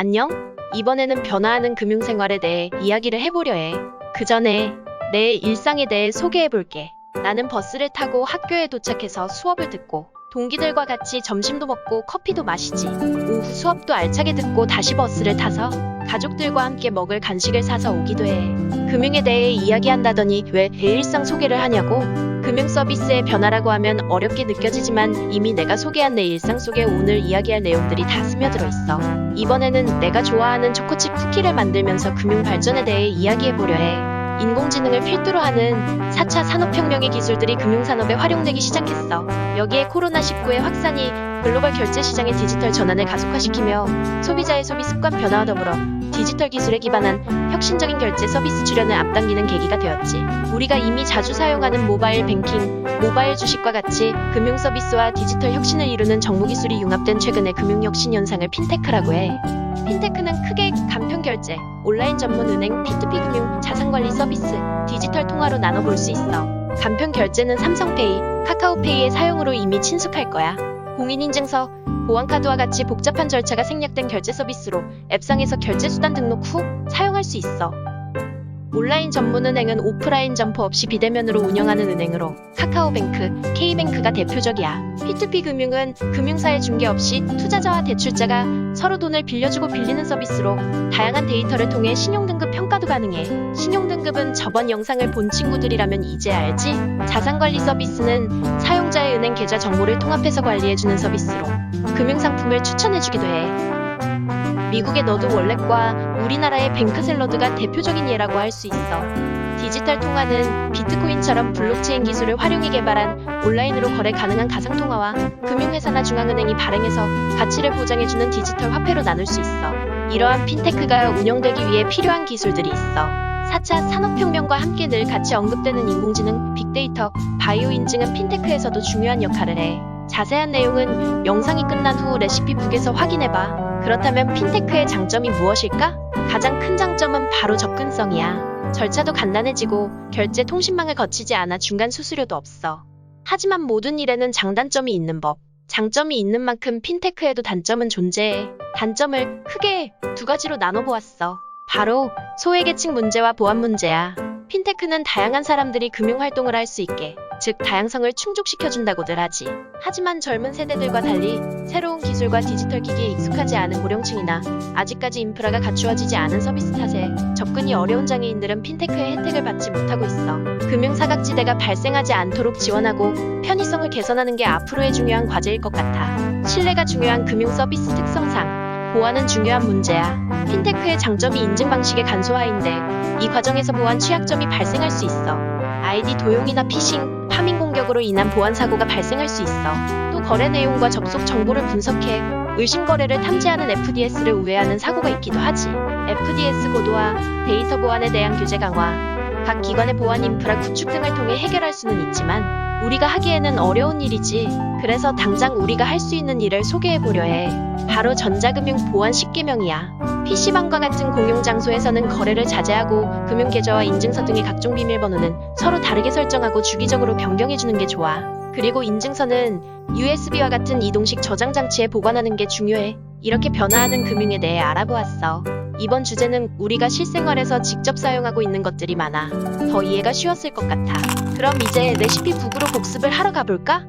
안녕? 이번에는 변화하는 금융생활에 대해 이야기를 해보려 해. 그 전에 내 일상에 대해 소개해볼게. 나는 버스를 타고 학교에 도착해서 수업을 듣고 동기들과 같이 점심도 먹고 커피도 마시지. 오후 수업도 알차게 듣고 다시 버스를 타서 가족들과 함께 먹을 간식을 사서 오기도 해. 금융에 대해 이야기한다더니 왜내 일상 소개를 하냐고? 금융 서비스의 변화라고 하면 어렵게 느껴지지만 이미 내가 소개한 내 일상 속에 오늘 이야기할 내용들이 다 스며들어 있어. 이번에는 내가 좋아하는 초코칩 쿠키를 만들면서 금융 발전에 대해 이야기해보려 해. 인공지능을 필두로 하는 4차 산업혁명의 기술들이 금융산업에 활용되기 시작했어. 여기에 코로나19의 확산이 글로벌 결제 시장의 디지털 전환을 가속화시키며 소비자의 소비 습관 변화와 더불어 디지털 기술에 기반한 혁신적인 결제 서비스 출현을 앞당기는 계기가 되었지. 우리가 이미 자주 사용하는 모바일 뱅킹, 모바일 주식과 같이 금융 서비스와 디지털 혁신을 이루는 정보 기술이 융합된 최근의 금융 혁신 현상을 핀테크라고 해. 핀테크는 크게 간편 결제, 온라인 전문 은행, P2P 금융, 자산관리 서비스, 디지털 통화로 나눠볼 수 있어. 간편 결제는 삼성페이, 카카오페이의 사용으로 이미 친숙할 거야. 공인인증서, 보안카드와 같이 복잡한 절차가 생략된 결제 서비스로 앱상에서 결제 수단 등록 후 사용할 수 있어. 온라인 전문은행은 오프라인 점포 없이 비대면으로 운영하는 은행으로 카카오뱅크, K뱅크가 대표적이야. P2P 금융은 금융사의 중개 없이 투자자와 대출자가 서로 돈을 빌려주고 빌리는 서비스로 다양한 데이터를 통해 신용등급 평가도 가능해. 신용등급은 저번 영상을 본 친구들이라면 이제 알지? 자산관리 서비스는 사용자의 은행 계좌 정보를 통합해서 관리해주는 서비스로 금융상품을 추천해주기도 해. 미국의 너드 월렛과 우리나라의 뱅크샐러드가 대표적인 예라고 할 수 있어. 디지털 통화는 비트코인처럼 블록체인 기술을 활용해 개발한 온라인으로 거래 가능한 가상통화와 금융회사나 중앙은행이 발행해서 가치를 보장해주는 디지털 화폐로 나눌 수 있어. 이러한 핀테크가 운영되기 위해 필요한 기술들이 있어. 4차 산업혁명과 함께 늘 같이 언급되는 인공지능, 빅데이터, 바이오 인증은 핀테크에서도 중요한 역할을 해. 자세한 내용은 영상이 끝난 후 레시피 북에서 확인해봐. 그렇다면 핀테크의 장점이 무엇일까? 가장 큰 장점은 바로 접근성이야. 절차도 간단해지고 결제 통신망을 거치지 않아 중간 수수료도 없어. 하지만 모든 일에는 장단점이 있는 법. 장점이 있는 만큼 핀테크에도 단점은 존재해. 단점을 크게 두 가지로 나눠보았어. 바로 소외계층 문제와 보안 문제야. 핀테크는 다양한 사람들이 금융 활동을 할 수 있게, 즉 다양성을 충족시켜준다고들 하지. 하지만 젊은 세대들과 달리 새로운 기술과 디지털 기기에 익숙하지 않은 고령층이나 아직까지 인프라가 갖추어지지 않은 서비스 탓에 접근이 어려운 장애인들은 핀테크의 혜택을 받지 못하고 있어. 금융 사각지대가 발생하지 않도록 지원하고 편의성을 개선하는 게 앞으로의 중요한 과제일 것 같아. 신뢰가 중요한 금융 서비스 특성상 보안은 중요한 문제야. 핀테크의 장점이 인증 방식의 간소화인데 이 과정에서 보안 취약점이 발생할 수 있어. 아이디 도용이나 피싱, 파밍 공격으로 인한 보안 사고가 발생할 수 있어. 또 거래 내용과 접속 정보를 분석해 의심 거래를 탐지하는 FDS를 우회하는 사고가 있기도 하지. FDS 고도화, 데이터 보안에 대한 규제 강화, 각 기관의 보안 인프라 구축 등을 통해 해결할 수는 있지만 우리가 하기에는 어려운 일이지. 그래서 당장 우리가 할 수 있는 일을 소개해 보려 해. 바로 전자금융 보안 10개명이야. PC방과 같은 공용 장소에서는 거래를 자제하고 금융 계좌와 인증서 등의 각종 비밀번호는 서로 다르게 설정하고 주기적으로 변경해 주는 게 좋아. 그리고 인증서는 USB와 같은 이동식 저장 장치에 보관하는 게 중요해. 이렇게 변화하는 금융에 대해 알아보았어. 이번 주제는 우리가 실생활에서 직접 사용하고 있는 것들이 많아. 더 이해가 쉬웠을 것 같아. 그럼 이제 레시피 북으로 복습을 하러 가볼까?